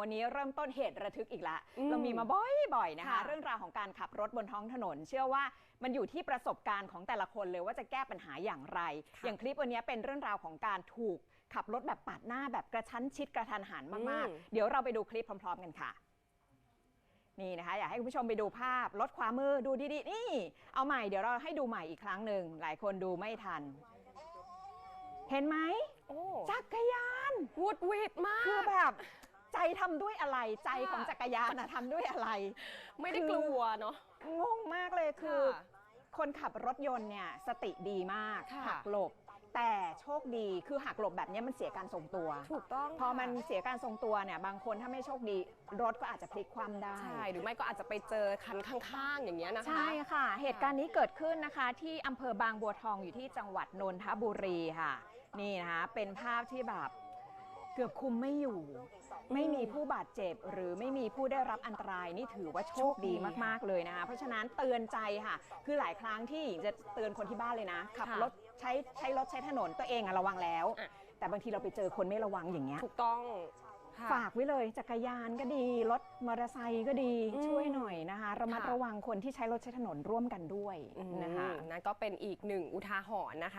วันนี้เริ่มต้นเหตุระทึกอีกแล้วอืมเรามีมาบ่อยๆนะคะ ค่ะ เรื่องราวของการขับรถบนท้องถนน เชื่อว่ามันอยู่ที่ประสบการณ์ของแต่ละคนเลยว่าจะแก้ปัญหาอย่างไรค่ะอย่างคลิปวันนี้เป็นเรื่องราวของการถูกขับรถแบบปาดหน้าแบบกระชั้นชิดกระทันหันมากอืม ๆ เดี๋ยวเราไปดูคลิปพร้อม ๆ กันค่ะ นี่นะคะ อยากให้คุณผู้ชมไปดูภาพรถขวามือดูดีๆ นี่ เอาใหม่เดี๋ยวเราให้ดูใหม่อีกครั้งหนึ่งหลายคนดูไม่ทัน เห็นไหมโอ้จักรยาน วุดวิดมากคือแบบใจ ทำด้วยอะไร ใจค่ะของจักรยานอะทำด้วยอะไร ไม่ได้กลัวเนาะงงมากเลยคือค่ะคนขับรถยนต์เนี่ยสติดีมากค่ะหักหลบ แต่โชคดีคือหักหลบแบบเนี้ยมันเสียการทรงตัว ถูกต้องพอมันค่ะเสียการทรงตัวเนี่ยบางคนถ้าไม่โชคดี รถก็อาจจะพลิกคว่ำได้ใช่หรือไม่ก็อาจจะไปเจอคันข้างๆ อย่างเงี้ยนะคะใช่ค่ะ เหตุการณ์นี้เกิดขึ้นนะคะ ที่อำเภอบางบัวทองอยู่ที่จังหวัดนนทบุรีค่ะ นี่นะคะเป็นภาพที่แบบเกือบคุมไม่อยู่ ไม่มีผู้บาดเจ็บ หรือไม่มีผู้ได้รับอันตรายนี่ถือว่าโชคดีมากๆเลยนะคะเพราะฉะนั้นเตือนใจค่ะ คือหลายครั้งที่หญิงจะเตือนคนที่บ้านเลยนะขับค่ะรถใช้ใช้รถใช้ถนนตัวเองอะระวังแล้วอะแต่บางทีเราไปเจอคนไม่ระวังอย่างเงี้ย ถูกต้องค่ะฝากไว้เลยจักรยานก็ดี รถมอเตอร์ไซค์ก็ดีอืมช่วยหน่อยนะคะระมัดค่ะระวังคนที่ใช้รถใช้ถนนร่วมกันด้วยอืมนะคะนั่นก็เป็นอีกหนึ่งอุทาหรณ์นะคะ